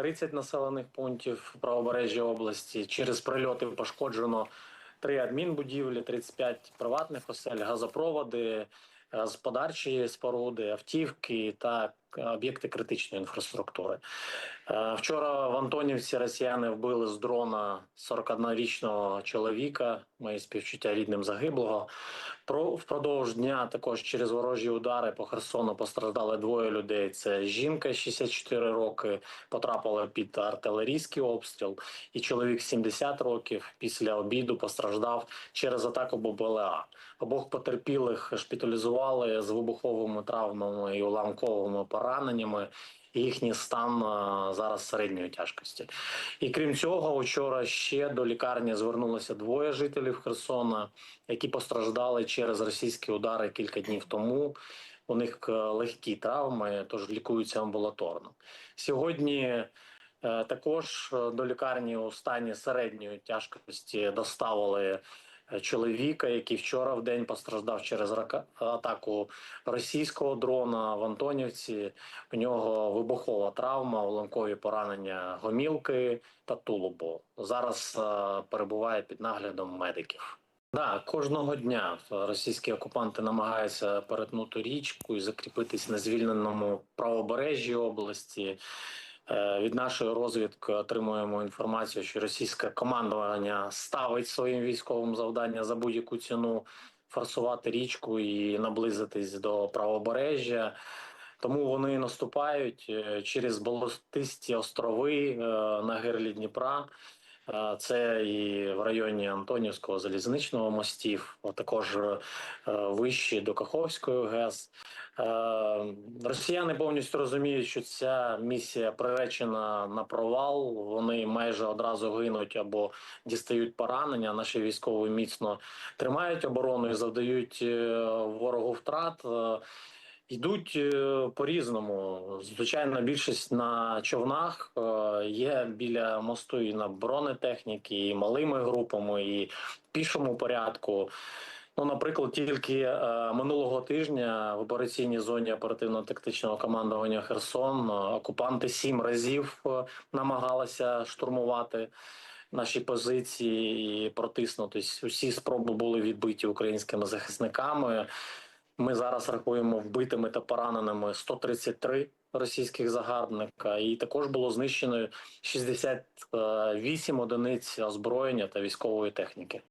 30 населених пунктів правобережжя області. Через прильоти пошкоджено три адмінбудівлі, 35 приватних осель, газопроводи, е, господарчі споруди, автівки та е, об'єкти критичної інфраструктури. Е, Вчора в Антонівці росіяни вбили з дрона 41-річного чоловіка. Мої співчуття рідним загиблого. Про впродовж дня також через ворожі удари по Херсону постраждали двоє людей. Це жінка 64 роки, потрапила під артилерійський обстріл, і чоловік 70 років після обіду постраждав через атаку БПЛА. Обох потерпілих шпиталізували з вибуховими травмами і уламковими пораненнями. І Їхній стан е, зараз середньої тяжкості. І крім цього, вчора ще до лікарні звернулося двоє жителів Херсона, які постраждали через російські удари кілька днів тому. У них е, легкі травми, тож лікуються амбулаторно. Сьогодні е, також до лікарні у стані середньої тяжкості доставили чоловіка, який вчора в день постраждав через атаку російського дрона в Антонівці. У нього вибухова травма, уламкові поранення гомілки та тулубу. Зараз е, перебуває під наглядом медиків. Да, кожного дня російські окупанти намагаються перетнути річку і закріпитись на звільненому правобережжі області. Е, Від нашої розвідки отримуємо інформацію, що російське командування ставить своїм військовим завдання за будь-яку ціну форсувати річку і наблизитись до правобережжя. Тому вони наступають е, через болотисті острови е, на гирлі Дніпра. Е, Це і в районі Антонівського залізничного мостів, також е, вище до Каховської ГЕС. Е, Росіяни повністю розуміють, що ця місія приречена на провал. Вони майже одразу гинуть або дістають поранення. Наші військові міцно тримають оборону і завдають ворогу втрат. Йдуть е, по-різному. Звичайно, більшість на човнах е, є біля мосту і на бронетехніки, і малими групами, і пішому порядку. Ну, наприклад, тільки е, минулого тижня в операційній зоні оперативно-тактичного командування Херсон е, окупанти сім разів намагалися штурмувати наші позиції і протиснутись. Усі спроби були відбиті українськими захисниками. Ми зараз рахуємо вбитими та пораненими 133 російських загарбника, і також було знищено 68 одиниць озброєння та військової техніки.